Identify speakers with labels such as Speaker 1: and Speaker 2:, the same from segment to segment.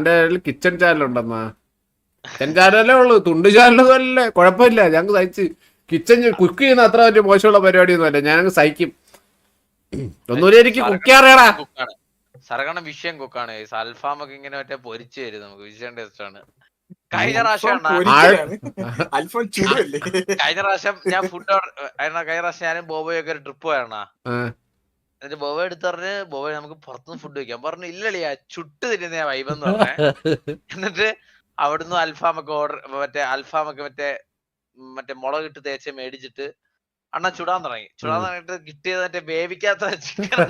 Speaker 1: എന്റെ kitchen channel ഉണ്ടെന്നാ. Kitchen ചാനലേ ഉള്ളൂ തുണ്ട് ചാനലൊന്നും അല്ലേ കുഴപ്പമില്ല. ഞങ്ങൾക്ക് സഹിച്ച് കിച്ചൺ കുക്ക് ചെയ്യുന്ന അത്ര വലിയ മോശമുള്ള പരിപാടിയൊന്നും അല്ല. ഞാനങ്ങ് സഹിക്കും. ഒന്നുമില്ല എനിക്ക് കുക്ക് അറിയടാ
Speaker 2: കുക്കാണ് സർഗണ വിഷയം കുക്കാണ് അൽഫാം ഒക്കെ ഇങ്ങനെ മറ്റേ പൊരിച്ചു തരും നമുക്ക്. വിഷയം ടേസ്റ്റ് ആണ്. കഴിഞ്ഞ പ്രാവശ്യം കഴിഞ്ഞ പ്രാവശ്യം ഞാൻ ഫുഡ് കഴിഞ്ഞ പ്രാവശ്യം ഞാനും ബോബോയൊക്കെ ഒരു ട്രിപ്പ് പോയണ. എന്നിട്ട് ബോബ എടുത്ത് പറഞ്ഞ് ബോബ നമുക്ക് പുറത്തുനിന്ന് ഫുഡ് വെക്കാം പറഞ്ഞു ഇല്ലളിയാ ചുട്ട് തിന്നുന്ന വൈബ് എന്ന് പറഞ്ഞേ എന്നിട്ട് അവിടുന്ന് അൽഫാമൊക്കെ ഓർഡർ മറ്റേ അൽഫാമൊക്കെ മറ്റേ മറ്റേ മുളക് ഇട്ട് തേച്ച് മേടിച്ചിട്ട് അണ്ണ ചുടാൻ തുടങ്ങി. ചുടാൻ തുടങ്ങിട്ട് കിട്ടിയത് മറ്റേ വേവിക്കാത്ത ചിക്കൻ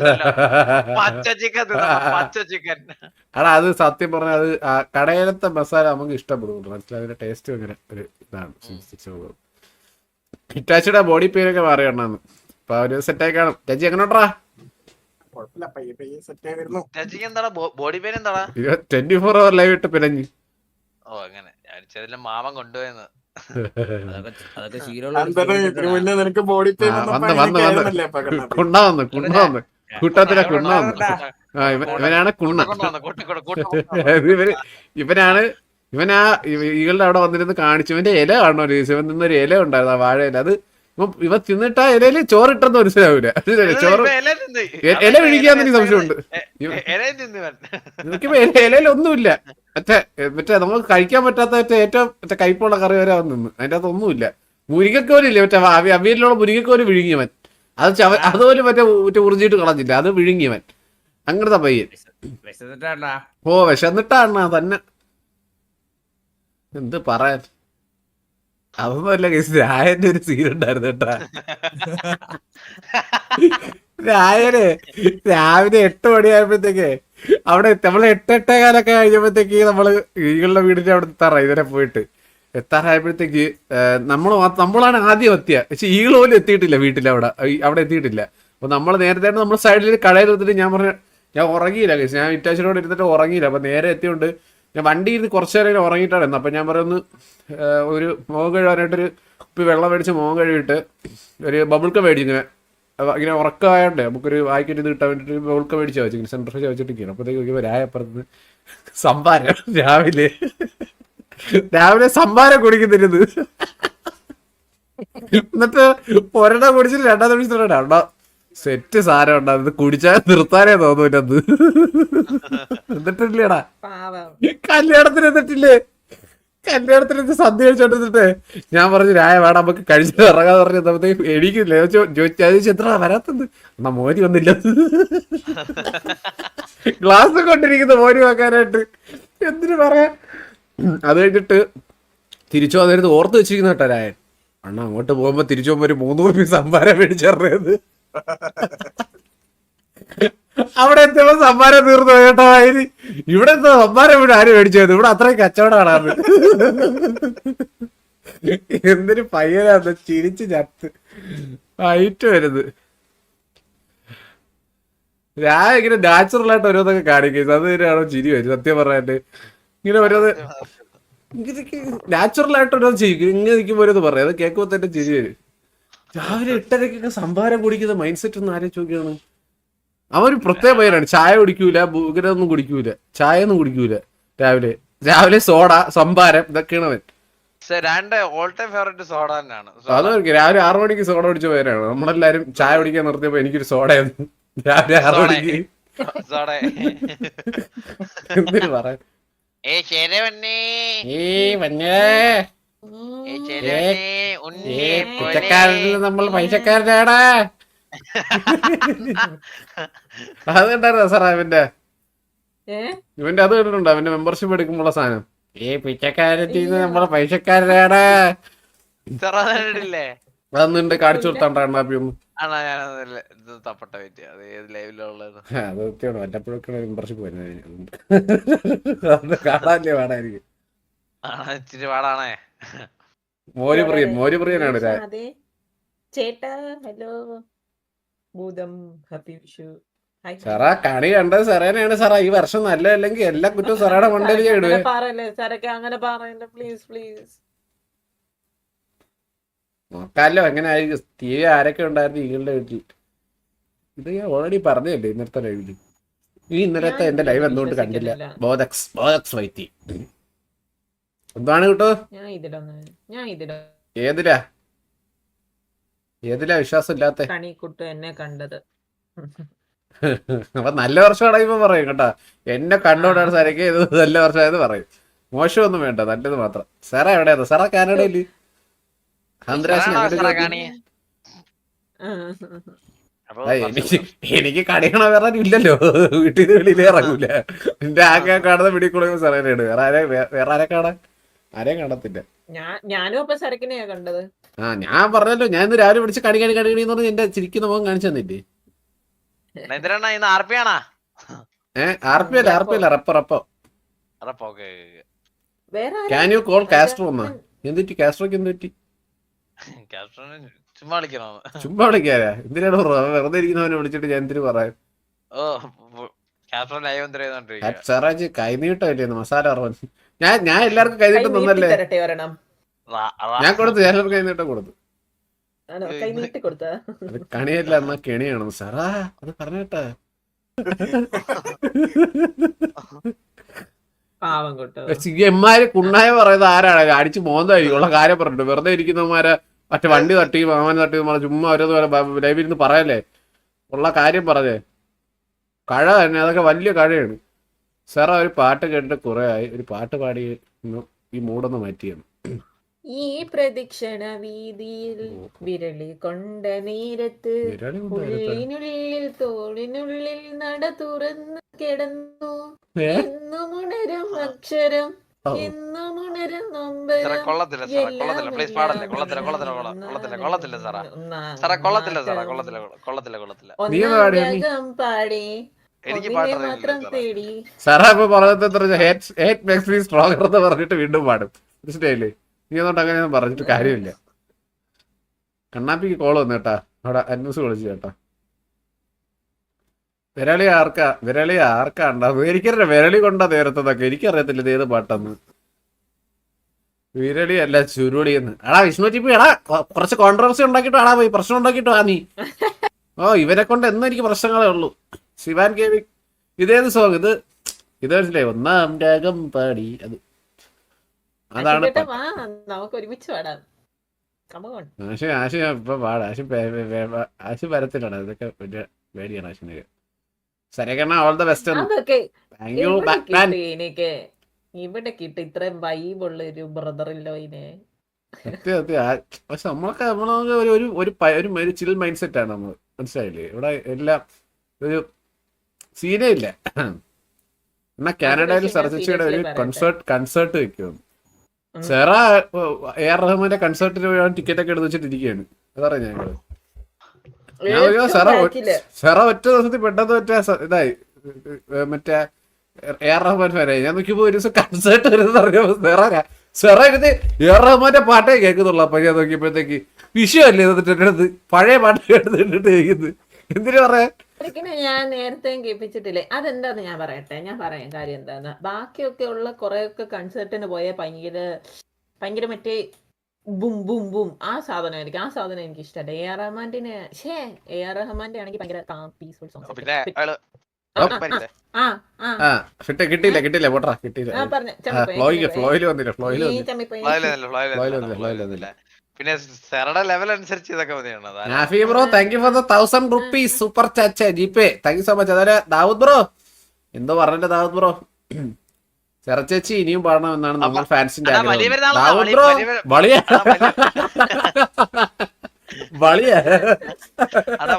Speaker 2: പച്ച ചിക്കൻ പച്ച ചിക്കൻ
Speaker 1: അടാ അത് സത്യം പറഞ്ഞ അത് കടയിലത്തെ മസാല നമുക്ക് ഇഷ്ടപ്പെടും മനസ്സിലായി? അതിന്റെ ടേസ്റ്റ് ഭയങ്കര ഒരു ഇതാണ്. ഹിറ്റാച്ചിയുടെ ബോഡി പെയിനൊക്കെ മാറിയണ്ണാന്ന് അപ്പൊ അവർ സെറ്റായി കാണും. രജി എങ്ങനെ ഉണ്ടാ
Speaker 3: കുഴപ്പമില്ല. പയ്യെ പയ്യെ സെറ്റ്
Speaker 2: ചേച്ചിക്ക് എന്താടാ? ബോഡി പെയിൻ എന്താടാ?
Speaker 1: ട്വന്റി ഫോർ അവർ ലൈവ് ഇട്ട് പിരഞ്ഞു
Speaker 2: ഓ അങ്ങനെ. ഞാൻ ചെറിയ മാമൻ കൊണ്ടുപോയെന്ന്.
Speaker 3: നിനക്ക് ബോഡി പെയിൻ
Speaker 1: ആ, വന്ന്, വന്ന്, വന്ന്. കുണ്ണ വന്ന് കുണ്ണ വന്ന്. കൂട്ടത്തിലെ കുണ്ണ വന്ന്. ആ ഇവ- ഇവനാണ് കുണ്ണ. ഇവന് ഇവനാണ് ഇവനാ ആ ഇവ- ഈകളുടെ അവിടെ വന്നിരുന്ന് കാണിച്ചു. ഇവന്റെ ഇല കാണണോ ഇവൻ നിന്നൊരു ഇല ഉണ്ടായിരുന്നു ആ വാഴയില. അത് ഇവ തിന്നിട്ടാ ഇലയിൽ ചോറിട്ടെന്ന് മനസ്സിലാവൂല? ചോറ് ഇല വിഴിക്കാന്ന് എനിക്ക് സംശയമുണ്ട്. നോക്കിയപ്പോ ഒന്നുമില്ല മറ്റേ മറ്റേ നമുക്ക് കഴിക്കാൻ പറ്റാത്ത മറ്റേ ഏറ്റവും മറ്റേ കയ്പുള്ള കറി വരെ അവൻ നിന്ന് അതിന്റെ അകത്ത് ഒന്നുമില്ല. മുരിങ്ങക്കോലില്ലേ മറ്റേ അവി- അവിയലിലുള്ള മുരിങ്ങക്കോൽ വിഴുങ്ങിയവൻ. അത് ചവ അതുപോലെ മറ്റേ മറ്റേ ഉറിഞ്ഞിട്ട് കളഞ്ഞില്ല. അത് വിഴുങ്ങിയവൻ. അങ്ങനത്തെ പയ്യൻ. ഓ വിശന്നിട്ടാണ് തന്നെ. എന്ത് പറയാൻ? കേസ് രായന്റെ ഒരു സീൻ ഉണ്ടായിരുന്നു കേട്ടാ. രായന് രാവിലെ എട്ട് മണിയായപ്പോഴത്തേക്ക് അവിടെ എത്തി- നമ്മൾ എട്ട് എട്ടേകാലൊക്കെ കഴിഞ്ഞപ്പോഴത്തേക്ക് നമ്മൾ ഈകളുടെ വീടിന്റെ അവിടെ എത്താറ ഇതുവരെ പോയിട്ട്. എത്താറായപ്പോഴത്തേക്ക് നമ്മൾ നമ്മളാണ് ആദ്യം എത്തിയ. പക്ഷെ ഈകൾ പോലും എത്തിയിട്ടില്ല വീട്ടിൽ അവിടെ. അവിടെ എത്തിയിട്ടില്ല. അപ്പൊ നമ്മൾ നേരത്തെ നമ്മൾ സൈഡിൽ കടയിൽ എത്തിയിട്ട് ഞാൻ പറഞ്ഞു ഞാൻ ഉറങ്ങിയില്ല ഞാൻ ഇറ്റാച്ചിനോട് ഇരുന്നിട്ട് ഉറങ്ങിയില്ല. അപ്പൊ നേരെ എത്തിയോണ്ട് ഞാൻ വണ്ടി ഇരുന്ന് കുറച്ച് നേരം ഉറങ്ങിയിട്ടാണ് അപ്പം ഞാൻ പറയുന്നു ഒരു മുഖം കഴുകാനായിട്ടൊരു കുപ്പി വെള്ളം മേടിച്ച് മുഖം കഴുകിയിട്ട് ഒരു ബബിൾക്ക മേടിച്ചു ഇങ്ങനെ. ഇങ്ങനെ ഉറക്കമായോണ്ടേ നമുക്കൊരു വായിക്കൊരു ഇത് കിട്ടാൻ വേണ്ടിയിട്ട് ബബിൾക്ക മേടിച്ച് വെച്ചു ഇങ്ങനെ സെൻട്രൽ വെച്ചിട്ടിരിക്കുകയാണ്. അപ്പോഴത്തേക്ക് നോക്കിയപ്പോൾ രായപ്പുറത്ത് സംഭാരം രാവിലെ. രാവിലെ സംഭാരം കുടിക്കുന്നിരുന്നത് എന്നിട്ട് ഒരെണ്ണം കുടിച്ചിട്ട് രണ്ടാം നിമിഷത്തോടെ അണ്ണാ സെറ്റ് സാരം ഉണ്ടാ. ഇത് കുടിച്ചാൽ നിർത്താനേ തോന്നൂലെന്ന് എന്നിട്ടില്ലേടാ? കല്യാണത്തിന് എന്നിട്ടില്ലേ കല്യാണത്തിന് സദ്യ കഴിച്ചോണ്ടിരുന്നിട്ട് ഞാൻ പറഞ്ഞു രായ വേണം നമുക്ക് കഴിച്ചിട്ട് ഇറങ്ങാൻ പറഞ്ഞപ്പോഴത്തേക്ക് എണീക്കില്ലേ ചോദിച്ചു എത്ര വരാത്തത്. എന്നാ മോരി വന്നില്ല. ഗ്ലാസ് കൊണ്ടിരിക്കുന്ന മോരി വെക്കാനായിട്ട്. എന്തിനു പറയാ? അത് കഴിഞ്ഞിട്ട് തിരിച്ചു വന്നിരുന്ന് ഓർത്ത് വെച്ചിരിക്കുന്ന കേട്ടോ രായൻ. അണ്ണ അങ്ങോട്ട് പോകുമ്പോ തിരിച്ചു പോകുമ്പോ ഒരു മൂന്ന് കോപ്പി സംഭാരം മേടിച്ചറിയത് അവിടെ എത്തിയപ്പോ സമ്മാനം തീർന്നു കേട്ടോ. അതിന് ഇവിടെ എന്തോ സമ്മാനം ഇവിടെ ആരും മേടിച്ചത് ഇവിടെ അത്രയും കച്ചവടമാണ് എന്തൊരു പയ്യനാന്ന് ചിരിച്ച് ചത്ത്. ഹൈറ്റ് വരുന്നത്. ഞാൻ ഇങ്ങനെ നാച്ചുറൽ ആയിട്ട് ഓരോന്നൊക്കെ കാണിക്കുന്നത് അത് തന്നെയാണോ ചിരി വരും സത്യം പറയാണ്ട് ഇങ്ങനെ ഓരോന്ന് നാച്ചുറൽ ആയിട്ട് ഓരോ ചെയ്യും ഇങ്ങനെ നിൽക്കുമ്പോൾ ഓരോന്ന് പറയാം. അത് കേൾക്കുമ്പോൾ തന്നെ ചിരി വരും. രാവിലെ എട്ടരക്കൊക്കെ സംഭാരം കുടിക്കുന്ന മൈൻഡ് സെറ്റ് ഒന്ന് ആലോചിച്ച് നോക്കിയാണ് അവർ പ്രത്യേക പയ്യനാണ്. ചായ കുടിക്കൂല ഭൂഗരൊന്നും ഒന്നും കുടിക്കൂല ചായ ഒന്നും കുടിക്കൂല രാവിലെ. രാവിലെ സോഡ സംഭാരം ഇതൊക്കെയാണ് അവൻ. രാവിലെ ആറു മണിക്ക് സോഡ കുടിച്ച പേരാണ് നമ്മളെല്ലാരും ചായ കുടിക്കാൻ നിർത്തിയപ്പോ എനിക്കൊരു സോഡ രാവിലെ ആറു
Speaker 2: സോഡ.
Speaker 1: മണിക്ക്.
Speaker 2: സോഡ.
Speaker 1: എന്തിനു പറയാ
Speaker 2: ഏ
Speaker 1: ശരി വന്നേ.
Speaker 2: ഏ
Speaker 1: ഏ പിച്ചക്കാരനിൽ നമ്മൾ പൈസക്കാരനാടാ? അത് കണ്ടായിരുന്നോ സാറാ ഇവന്റെ? ഇവന്റെ അത് കണ്ടിട്ടുണ്ടോ? അവന്റെ മെമ്പർഷിപ്പ് എടുക്കുമ്പോഴുള്ള സാധനം. ഏ പിച്ചക്കാരത്തിൽ നിന്ന് നമ്മളെ പൈസക്കാരനാടാ? അതൊന്നുണ്ട് കാണിച്ചു
Speaker 2: കൊടുത്താണ്ടാണ് തപ്പട്ട പറ്റി അത് ഏത് ലൈവിലുള്ളത്
Speaker 1: ആ, അത് സത്യമാണ് വല്ലപ്പോഴൊക്കെ മെമ്പർഷിപ്പ് വരുന്നത്. കാണാനല്ലേ കാണാല്ലേ വേണമായിരിക്കും.
Speaker 2: ഇച്ചിരി പാടാണേ.
Speaker 1: മോര് പ്രിയൻ മോര് പ്രിയനാണ്
Speaker 4: അതെ ചേട്ടാ ഹലോ. ഭൂതം ഹാപ്പി വിഷു.
Speaker 1: സാറാ കണി കണ്ടത് സെറേനയാണ് സാറാ. ഈ വർഷം നല്ല അല്ലെങ്കിൽ എല്ലാ കുറ്റവും സെറയുടെ മണ്ടയിൽ
Speaker 4: അങ്ങനെ പറയല്ലേ സാറൊക്കെ അങ്ങനെ പറയല്ലേ. പ്ലീസ് പ്ലീസ്
Speaker 1: നോക്കാലോ എങ്ങനെ ആയിരിക്കും ടി വി ആരൊക്കെ ഉണ്ടായിരുന്നു ഈകളുടെ വീട്ടിൽ? ഇത് ഞാൻ ഓൾറെഡി പറഞ്ഞല്ലേ ഇന്നത്തെ ലൈവിൽ ഈ ഇന്നലത്തെ എന്റെ ലൈവ് എന്തുകൊണ്ട് കണ്ടില്ല. ബോധക്സ് ബോധക്സ് വൈറ്റി എന്താണ് കേട്ടോ?
Speaker 4: ഞാൻ ഇതിലൊന്ന് ഞാൻ ഇതിലോ
Speaker 1: ഏതിലാ? ഏതിലാ വിശ്വാസം ഇല്ലാത്ത
Speaker 4: കണിക്കുട്ടു എന്നെ കണ്ടത്.
Speaker 1: അപ്പൊ നല്ല വർഷമാണെങ്കിപ്പോ പറയും കേട്ടാ. എന്നെ കണ്ടോണ്ടാണ് സരക്ക് ഇത് നല്ല വർഷമായത് പറയും. മോശമൊന്നും വേണ്ട നല്ലത് മാത്രം. സാറാ എവിടെയാ സാറാ കാനഡയിൽ? എനിക്ക് എനിക്ക് കണിയണ വേറെ ഇല്ലല്ലോ. വീട്ടിൽ നിന്ന് വെളിയിൽ ഇറങ്ങൂല. എന്റെ ആകെ കാണുന്ന പിടിക്കുള്ള സാറേ വേറെ ആരെ വേറെ ആരെ കാണാൻ? ആരെയും കാണത്തില്ല.
Speaker 4: ഞാൻ ഞാനും അപ്പൊ സരക്കിനെയാ കണ്ടത്.
Speaker 1: ആ ഞാൻ പറഞ്ഞല്ലോ ഞാൻ ഇന്ന് രാവിലെ വിളിച്ച് കണി കണി കണി കണിന്ന് എന്ന് പറഞ്ഞ് എന്റെ ചിരിക്കുന്ന മുഖം കാണിച്ചു തന്നില്ലേ?
Speaker 2: ഇന്ന് ആർ പി ആണാ?
Speaker 1: ഏഹ് ആർ പി അല്ല ആർ പി അല്ല റപ്പ റപ്പ
Speaker 2: okay?
Speaker 1: Can you call Castro എന്നാ? എന്തുറ്റി കാസ്ട്രോക്ക് എന്തുറ്റി
Speaker 2: ചുമ്മാ
Speaker 1: വിളിക്കാരാ എന്തിനാണ് വെറുതെ ഇരിക്കുന്നവനെ വിളിച്ചിട്ട് ഞാൻ എന്തിനു പറയാം?
Speaker 2: ഓ ക്യാപ്റ്റൻ ലൈവ് എന്തിനാ
Speaker 1: സാറാജ് മസാല അറവൻ ഞാൻ ഞാൻ എല്ലാവർക്കും
Speaker 4: കൈ
Speaker 1: കൈനീട്ടം തന്നല്ലേ? ഞാൻ കൊടുത്തു ഞാൻ എല്ലാവർക്കും കൈനീട്ടം കൊടുത്തു.
Speaker 4: ആണോ? കൈ നീട്ടി കൊടുത്ത?
Speaker 1: അത് കണിയല്ല എന്നാ കെണിയാണ്? സാറാ അത് പറഞ്ഞേട്ടാ. എമ്മാര് കുണ്ണായ പറയുന്നത് ആരാണ്? അടിച്ച് മോന്തായിരിക്കും ഉള്ള കാര്യം പറഞ്ഞിട്ട്. വെറുതെ ഇരിക്കുന്നവന്മാരെ മറ്റേ വണ്ടി തട്ടി മാമൻ തട്ടി ചുമ്മാ ഓരോന്ന് ലൈവിൽ ഇരുന്ന് പറയല്ലേ? ഉള്ള കാര്യം പറഞ്ഞേ. കഴ തന്നെ അതൊക്കെ വലിയ കഴയാണ്. സാറാ ഒരു പാട്ട് കേട്ടിട്ട് കുറെ ആയി. ഒരു പാട്ട് പാടി ഈ മൂടൊന്ന് മാറ്റിയാണ്
Speaker 4: ഈ പ്രദക്ഷിണ വീതിയിൽ വിരളി കൊണ്ട നേരത്ത്. ഉള്ളിനുള്ളിൽ തോളിനുള്ളിൽ നട തുറന്ന് കിടന്നു.
Speaker 1: എന്നുമുണരും
Speaker 4: എന്നും ഉണരും അക്ഷരം. എന്നും ഉണരും നൊമ്പരം.
Speaker 2: കൊള്ളത്തില്ല സാറേ കൊള്ളത്തില്ല. പ്ലീസ് പാടല്ലേ? കൊള്ളത്തില്ല കൊള്ളത്തില്ല കൊള്ള- കൊള്ളത്തില്ല കൊള്ളത്തില്ല സാറാ. സാറേ കൊള്ളത്തില്ല സാറേ കൊള്ളത്തില്ല കൊള്ളത്തില്ല കൊള്ളത്തില്ല.
Speaker 1: നീ ഒന്ന് നീ?
Speaker 4: പാടി.
Speaker 2: സാറേ
Speaker 1: ഇപ്പൊ പറഞ്ഞത് ഹേറ്റ് മേക്സ് മീ സ്ട്രോങ്ങർ എന്ന് പറഞ്ഞിട്ട് വീണ്ടും പാടും. മനസ്സിലായില്ലേ? നീ അതുകൊണ്ട് അങ്ങനെയൊന്നും പറഞ്ഞിട്ട് കാര്യമില്ല. കണ്ണാപ്പിക്ക് കോൾ വന്നു കേട്ടാ. അവിടെ അന്വേസ് വിളിച്ചു കേട്ടാ. വിരളി ആർക്കാ? വിരളി ആർക്കാ ഉണ്ടാവും എനിക്കറിയാം വിരളി കൊണ്ടാ നേരത്തതൊക്കെ. എനിക്കറിയത്തില്ല ഇത് ഏത് പാട്ടെന്ന്. വിരളി അല്ല ചുരുളി എന്ന്. എടാ വിഷ്ണു ചിപ്പി എടാ കുറച്ച് കോൺട്രവേഴ്സി ഉണ്ടാക്കിട്ടോ എടാ പോയി. പ്രശ്നം ഉണ്ടാക്കിട്ടോ ആ നീ. ഓ ഇവരെ കൊണ്ട് എന്നും എനിക്ക് പ്രശ്നങ്ങളേ ഉള്ളൂ. ശിവാൻ വി ഇതേത് സോങ് ഇത് ഇത് മനസ്സിലായി? ഒന്നാം രാഗം പാടി. അത് അതാണ്
Speaker 4: നമുക്ക് ഒരുമിച്ച് പാടാം.
Speaker 1: ആശ ആശ ഇപ്പൊ പാടാ. ആശ ആശ വരത്തിലാണ്. ഇതൊക്കെ വലിയ പേടിയാണ് ആശിനൊക്കെ സരകണ്ണ all the best thank you
Speaker 4: എനിക്ക്. ഇവിടെ കിട്ടി ഇത്രയും വൈബുള്ള ഒരു ബ്രദർ ഇല്ലോയിനെ
Speaker 1: സത്യം സത്യം. പക്ഷെ നമ്മളൊക്കെ നമ്മളൊക്കെ ഒരു ഒരു ഒരു ചിൽ മൈൻഡ് സെറ്റ് ആണ് നമ്മൾ മനസ്സിലായില്ലേ? ഇവിടെ എല്ലാം ഒരു സീനേ ഇല്ല എന്നാ കാനഡയിൽ സർജിച്ചയുടെ ഒരു കൺസേർട്ട് കൺസേർട്ട് വെക്കും. സെറ എ ആർ റഹ്മാന്റെ കൺസേർട്ടിന് പോയി ടിക്കറ്റ് ഒക്കെ എടുത്ത് വെച്ചിട്ടിരിക്കുകയാണ്. അതറിയാം ഞങ്ങൾ. ഞാൻ സെറ സെറ ഒറ്റ ദിവസത്തിൽ പെട്ടെന്ന് മറ്റേ ഇതായി. മറ്റേ എ ആർ റഹ്മാൻ ഫാനായി ഞാൻ നോക്കിയപ്പോ ഒരു ദിവസം കൺസേർട്ട് വരുന്നത് അറിയാം സെറ സെറ ഇരുന്ന് എ ആർ റഹ്മാന്റെ പാട്ടേ കേൾക്കുന്നുള്ളൂ. അപ്പൊ ഞാൻ നോക്കിയപ്പോഴത്തേക്ക് വിഷയമല്ലേ എന്നിട്ട് എന്റെ അടുത്ത് പഴയ പാട്ട് കേട്ടിട്ട് കേൾക്കുന്നത് എന്തിനു പറയാ?
Speaker 4: ഒരിക്കലും ഞാൻ നേരത്തെ കേൾപ്പിച്ചിട്ടില്ലേ? അതെന്താന്ന് ഞാൻ പറയട്ടെ. ഞാൻ പറയാം കാര്യം എന്താന്ന്. ബാക്കിയൊക്കെ ഉള്ള കുറെയൊക്കെ കൺസേർട്ടിന് പോയ ഭയങ്കര ഭയങ്കര മറ്റേ ബും ബും ബും. ആ സാധനം എനിക്ക് ആ സാധനം എനിക്ക് ഇഷ്ടമല്ല എ ആർ റഹ്മാന്റെ ഷേ എ ആർ റഹ്മാന്റെ ആണെങ്കിൽ ഭയങ്കര പീസ്ഫുൾ
Speaker 1: ഫിറ്റ് കിട്ടിയില്ല കിട്ടിയില്ല. പോട്ടാ കിട്ടിയില്ല.
Speaker 4: ആ പറഞ്ഞ.
Speaker 1: ഫ്ലോയിൽ ഫ്ലോയിൽ വന്നില്ല
Speaker 2: ഫ്ലോയിൽ വന്നില്ല. ഫ്ലോയിൽ വന്നില്ല,
Speaker 1: ഫ്ലോയിൽ
Speaker 2: ഫ്ലോയിൽ വന്നില്ല, പിന്നെ സെറയുടെ ലെവൽ അനുസരിച്ച് ഇതൊക്കെ മതിയാണ്
Speaker 1: Nafi bro thank you for the thousand rupees super Chacha GPay thank you so much അതായത് ദാവൂദ് ബ്രോ എന്തോ പറഞ്ഞിട്ട് ദാവൂദ് ബ്രോ. ചെറച്ചേച്ചി ഇനിയും പാടണം എന്നാണ് നമ്മൾ ഫാൻസിന്റെ ആഗ്രഹം. ദാവൂദ് ബ്രോ
Speaker 2: വലിയ
Speaker 1: വളിയ
Speaker 2: വലിയ-
Speaker 1: വളിയ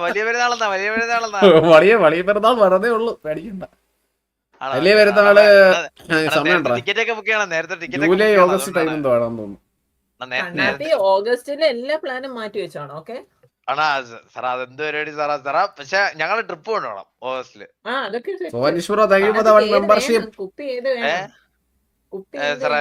Speaker 2: വലിയ പെരുന്നാളെന്നാ വലിയ പെരുന്നാളെന്നാ.
Speaker 1: വളിയ വളിയ പെരുന്നാൾ വെറുതെ ഉള്ളു പേടിക്കണ്ട? വലിയ
Speaker 2: പെരുന്നാൾ
Speaker 1: സമയം ജൂലൈ ഓഗസ്റ്റ് ടൈം എന്തോ വേണം തോന്നുന്നു.
Speaker 4: ഓഗസ്റ്റിലെ എല്ലാ പ്ലാനും മാറ്റി വെച്ചാണോ ഓക്കെ?
Speaker 2: ആണാ സാറാ അതെന്ത് പരിപാടി സാറാ? സാറാ പക്ഷെ ഞങ്ങൾ ട്രിപ്പ് കൊണ്ടുപോകണം ഓഗസ്റ്റിൽ.
Speaker 4: ആ അതൊക്കെ set.
Speaker 1: Bro thank you for
Speaker 4: അത്
Speaker 1: ദ വൺ മെമ്പർഷിപ്പ്.
Speaker 4: കുപ്പി ഏത് വേണം? കുപ്പി
Speaker 2: സാറേ